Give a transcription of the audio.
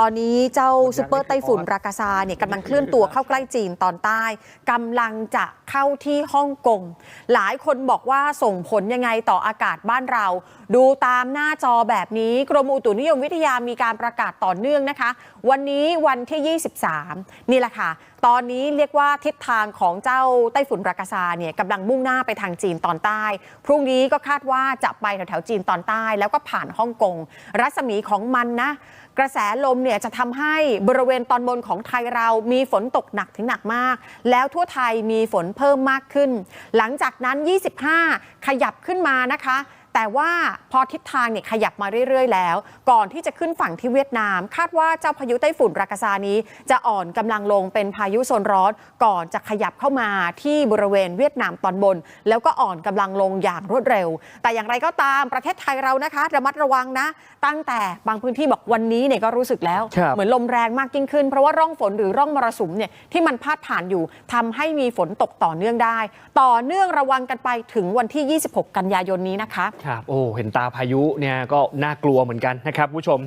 ตอนนี้เจ้าซูเปอร์ไต้ฝุ่นรากาซาเนี่ยกำลังเคลื่อนตัวเข้าใกล้จีนตอนใต้กำลังจะเข้าที่ฮ่องกง หลายคนบอกว่าส่งผลยังไงต่ออากาศบ้านเรา ดูตามหน้าจอแบบนี้ กรมอุตุนิยมวิทยามีการประกาศต่อเนื่องนะคะ วันนี้วันที่ 23 นี่แหละค่ะ ตอนนี้เรียกว่าทิศทางของเจ้าไต้ฝุ่นรากาซาเนี่ยกำลังมุ่งหน้าไปทางจีนตอนใต้ พรุ่งนี้ก็คาดว่าจะไปแถวๆจีนตอนใต้ แล้วก็ผ่านฮ่องกงรัศมีของมันนะกระแสลมเนี่ยจะทำให้บริเวณตอนบนของไทยเรามีฝนตกหนักถึงหนักมาก แล้วทั่วไทยมีฝนเพิ่มมากขึ้น หลังจากนั้น 25 ขยับขึ้นมานะคะ แต่ว่าพอทิศทางเนี่ยขยับมาเรื่อย ๆ แล้ว ก่อนที่จะขึ้นฝั่งที่เวียดนาม คาดว่าเจ้าพายุไต้ฝุ่นรากาซานี้ จะอ่อนกำลังลงเป็นพายุโซนร้อน ก่อนจะขยับเข้ามาที่บริเวณเวียดนามตอนบน แล้วก็อ่อนกำลังลงอย่างรวดเร็ว แต่อย่างไรก็ตามประเทศไทยเรานะคะ ระมัดระวังนะ ตั้งแต่บางพื้นที่บอกวันนี้เนี่ยก็รู้สึกแล้วครับเหมือนลมแรงมากยิ่งขึ้นเพราะว่าร่องฝนหรือร่องมรสุมเนี่ยที่มันพาดผ่านอยู่ทำให้มีฝนตกต่อเนื่องได้ ต่อเนื่องระวังกันไปถึงวันที่ 26 กันยายนนี้นะคะครับโอ้เห็นตาพายุเนี่ยก็น่ากลัวเหมือนกันนะครับผู้ชม